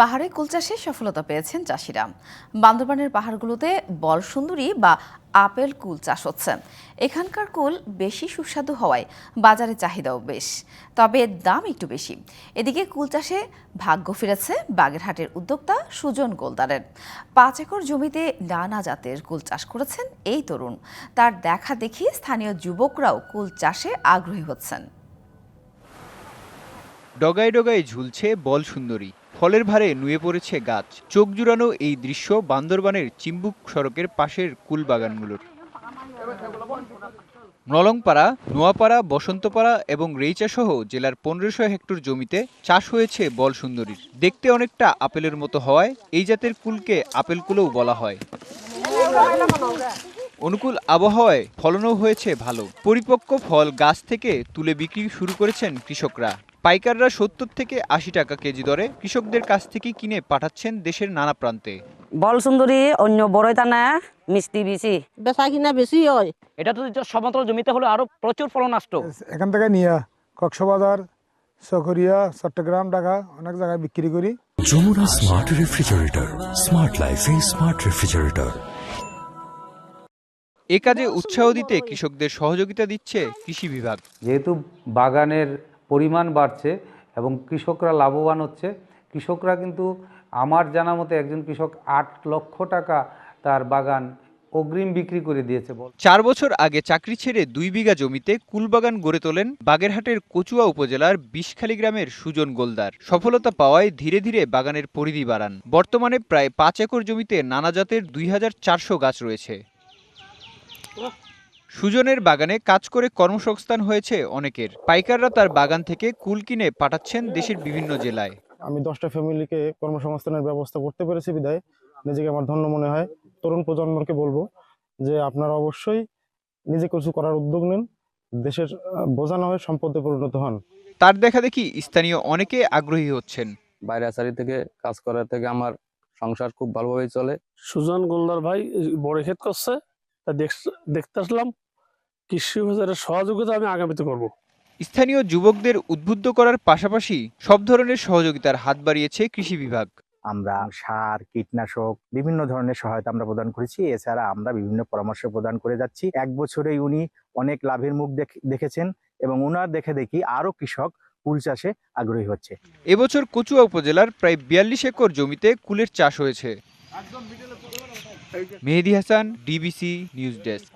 পাহাড়ে কুল চাষে সফলতা পেয়েছেন চাষিরা। বান্দরবানের পাহাড়গুলোতে বল সুন্দরী বা আপেল কুল চাষ হচ্ছে। এখানকার কুল বেশি সুস্বাদু হওয়ায় বাজারে চাহিদাও বেশ, তবে দাম একটু বেশি। এদিকে কুল চাষে ভাগ্য ফিরেছে বাগেরহাটের উদ্যোক্তা সুজন গোলদারের। পাঁচ একর জমিতে নানা জাতের কুল চাষ করেছেন এই তরুণ। তার দেখা দেখি স্থানীয় যুবকরাও কুল চাষে আগ্রহী হচ্ছেন। ডগায় ডগায় ঝুলছে বল সুন্দরী। ফলের ভারে নুয়ে পড়েছে গাছ। চোখ জুড়ানো এই দৃশ্য বান্দরবানের চিম্বুক সড়কের পাশের কুল বাগানগুলোর নলংপাড়া, নোয়াপাড়া, বসন্তপাড়া এবং রেইচা সহ জেলার পনেরোশো হেক্টর জমিতে চাষ হয়েছে বল সুন্দরীর। দেখতে অনেকটা আপেলের মতো হওয়ায় এই জাতের কুলকে আপেল কুলও বলা হয়। অনুকূল আবহাওয়ায় ফলনও হয়েছে ভালো। পরিপক্ক ফল গাছ থেকে তুলে বিক্রি শুরু করেছেন কৃষকরা। পাইকাররা সত্তর থেকে আশি টাকা কেজি দরে কৃষকদের কাছ থেকে কিনে পাঠাচ্ছেন দেশের নানা প্রান্তে। বল সুন্দরী অন্য বড়ই টানা মিষ্টি বেশি বেচা কিনা বেশি হয়। এটা তো সমতল জমিতে হলে আরও প্রচুর ফলন আসতো। এখান থেকে নিয়ে কক্সবাজার চকরিয়া চট্টগ্রাম ঢাকা অনেক জায়গায় বিক্রি করি। যমুনা স্মার্ট রেফ্রিজারেটর স্মার্ট লাইফে স্মার্ট রেফ্রিজারেটর এ কাজে উৎসাহ দিতে কৃষকদের সহযোগিতা দিচ্ছে কৃষি বিভাগ। যেহেতু বাগানের পরিমাণ বাড়ছে এবং কৃষকরা লাভবান হচ্ছে। কৃষকরা কিন্তু আমার জানা মতে একজন কৃষক আট লক্ষ টাকা তার বাগান অগ্রিম বিক্রি করে দিয়েছে বল। চার বছর আগে চাকরি ছেড়ে দুই বিঘা জমিতে কুলবাগান গড়ে তোলেন বাগেরহাটের কচুয়া উপজেলার বিষখালী গ্রামের সুজন গোলদার। সফলতা পাওয়ায় ধীরে ধীরে বাগানের পরিধি বাড়ান। বর্তমানে প্রায় পাঁচ একর জমিতে নানা জাতের দুই হাজার চারশো গাছ রয়েছে। সুজনের বাগানে কাজ করে কর্মসংস্থান হয়েছে অনেকের। পাইকাররা তার বাগান থেকে কুল কিনে পাঠাচ্ছেন দেশের বিভিন্ন জেলায়। আমি দশটা ফ্যামিলিকে কর্মসংস্থানের ব্যবস্থা করতে পেরেছি বিদায়। নিজেকে আমার ধন্য মনে হয়। তরুণ প্রজন্মকে বলব যে আপনারা অবশ্যই নিজে কিছু করার উদ্যোগ নেন। দেশের আহ, বোঝা না হয়ে সম্পদে পরিণত হন। তার দেখা দেখি স্থানীয় অনেকে আগ্রহী হচ্ছেন। বাইরে আসারি থেকে কাজ করার থেকে আমার সংসার খুব ভালোভাবেই চলে। সুজন গোলদার ভাই বড় ক্ষেত করছে। তা দেখ- দেখতে আসলাম কৃষি বাজারের সহযোগিতা আমি আগামীতে করব। স্থানীয় যুবকদের উদ্বুদ্ধ করার পাশাপাশি সব ধরনের সহযোগিতার হাত বাড়িয়েছে কৃষি বিভাগ। আমরা সার কীটনাশক বিভিন্ন ধরনের সহায়তা আমরা প্রদান করেছি। এছাড়া আমরা বিভিন্ন পরামর্শ প্রদান করে যাচ্ছি। এক বছরেই উনি অনেক লাভের মুখ দেখ- দেখেছেন এবং ওনার দেখে দেখি আরও কৃষক কুল চাষে আগ্রহী হচ্ছে। এবছর কচুয়া উপজেলার প্রায় বিয়াল্লিশ একর জমিতে কুলের চাষ হয়েছে। Mehedi Hasan DBC news desk.